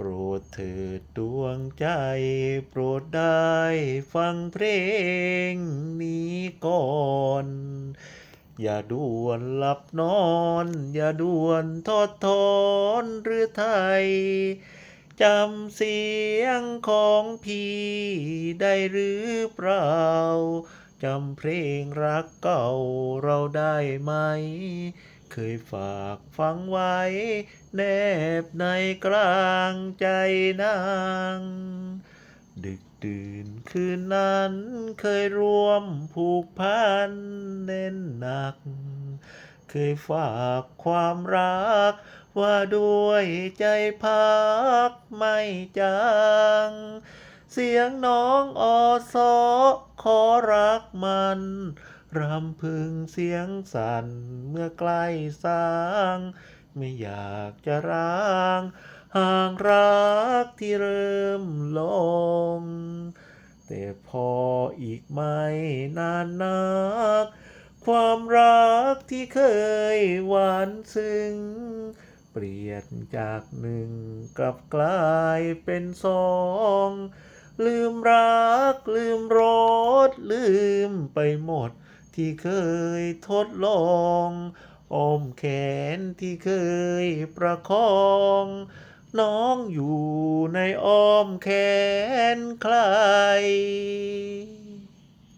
โปรดเถิดดวงใจ โปรดได้ฟังเพลงนี้ก่อน อย่าด่วนหลับนอน อย่าด่วนทอดทอนหรือไทยจำเสียงของพี่ได้หรือเปล่า จำเพลงรักเก่าเราได้ไหม เคยฝากฟังไว้ แนบในกลางใจนาง ดึกดื่นคืนนั้นเคยรวมผูกพันแน่นหนัก เคยฝากความรัก ว่าด้วยใจพักไม่จางเสียงน้องอสอขอรักมัน รำพึงเสียงสั่นเมื่อใกล้สางไม่อยากจะร้างห่างรักที่เริ่มลง แต่พออีกไม่นานนัก ความรักที่เคยหวานซึ้ง เปลี่ยนจากหนึ่งกลับกลายเป็นสอง ลืมรักลืมรสลืมไปหมด ที่เคยทดลองอ้อมแขนที่เคยประคอง น้องอยู่ในอ้อมแขนใคร